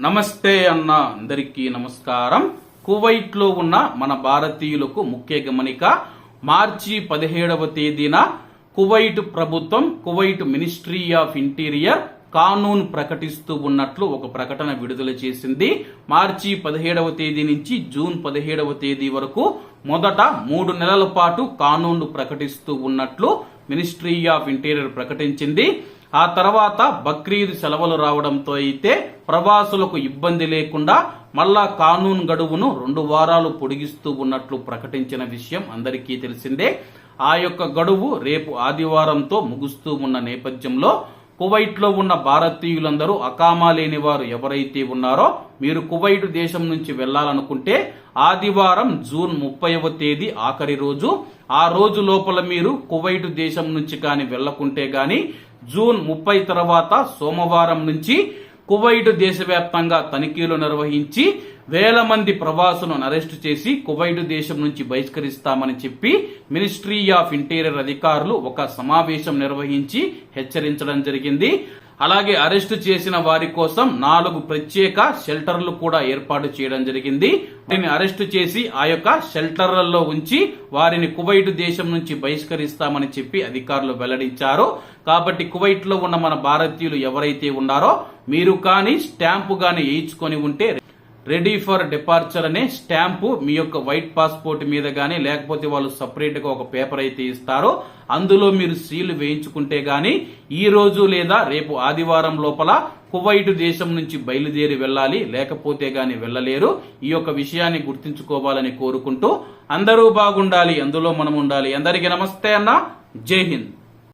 నమస్తే అన్న అందరికీ నమస్కారం. కువైట్లో ఉన్న మన భారతీయులకు ముఖ్య గమనిక మార్చి పదిహేడవ తేదీన కువైట్ ప్రభుత్వం కువైట్ మినిస్ట్రీ ఆఫ్ ఇంటీరియర్ కానూన్ ప్రకటిస్తూ ఉన్నట్లు ఒక ప్రకటన విడుదల చేసింది. మార్చి పదిహేడవ తేదీ నుంచి జూన్ పదిహేడవ తేదీ వరకు మొదట మూడు నెలల పాటు కానూన్ను ప్రకటిస్తూ ఉన్నట్లు మినిస్ట్రీ ఆఫ్ ఇంటీరియర్ ప్రకటించింది. ఆ తర్వాత బక్రీద్ సెలవులు రావడంతో అయితే ప్రవాసులకు ఇబ్బంది లేకుండా మళ్ళా కానూన్ గడువును రెండు వారాలు పొడిగిస్తూ ఉన్నట్లు ప్రకటించిన విషయం అందరికీ తెలిసిందే. ఆ యొక్క గడువు రేపు ఆదివారంతో ముగుస్తూ ఉన్న నేపథ్యంలో కువైట్లో ఉన్న భారతీయులందరూ అకామా లేని వారు ఎవరైతే ఉన్నారో మీరు కువైట్ దేశం నుంచి వెళ్ళాలనుకుంటే ఆదివారం జూన్ ముప్పైవ తేదీ ఆఖరి రోజు ఆ రోజు లోపల మీరు కువైట్ దేశం నుంచి కానీ వెళ్ళకుంటే గాని జూన్ ముప్పై తర్వాత సోమవారం నుంచి కువైట్ దేశవ్యాప్తంగా తనిఖీలు నిర్వహించి వేల మంది ప్రవాసులను అరెస్టు చేసి కువైట్ దేశం నుంచి బహిష్కరిస్తామని చెప్పి మినిస్ట్రీ ఆఫ్ ఇంటీరియర్ అధికారులు ఒక సమావేశం నిర్వహించి హెచ్చరించడం జరిగింది. అలాగే అరెస్టు చేసిన వారి కోసం నాలుగు ప్రత్యేక షెల్టర్లు కూడా ఏర్పాటు చేయడం జరిగింది. వారిని అరెస్టు చేసి ఆ యొక్క షెల్టర్లలో ఉంచి వారిని కువైట్ దేశం నుంచి బహిష్కరిస్తామని చెప్పి అధికారులు వెల్లడించారు. కాబట్టి కువైట్లో ఉన్న మన భారతీయులు ఎవరైతే ఉన్నారో మీరు కానీ స్టాంపు గాని వేయించుకొని ఉంటే రెడీ ఫర్ డిపార్చర్ అనే స్టాంపు మీ యొక్క వైట్ పాస్పోర్ట్ మీద గానీ లేకపోతే వాళ్ళు సపరేట్గా ఒక పేపర్ అయితే ఇస్తారో అందులో మీరు సీల్ వేయించుకుంటే గానీ ఈ రోజు లేదా రేపు ఆదివారం లోపల కువైట్ దేశం నుంచి బయలుదేరి వెళ్ళాలి లేకపోతే గాని వెళ్ళలేరు. ఈ యొక్క విషయాన్ని గుర్తుంచుకోవాలని కోరుకుంటూ అందరూ బాగుండాలి అందులో మనం ఉండాలి. అందరికీ నమస్తే అన్న. జై హింద్.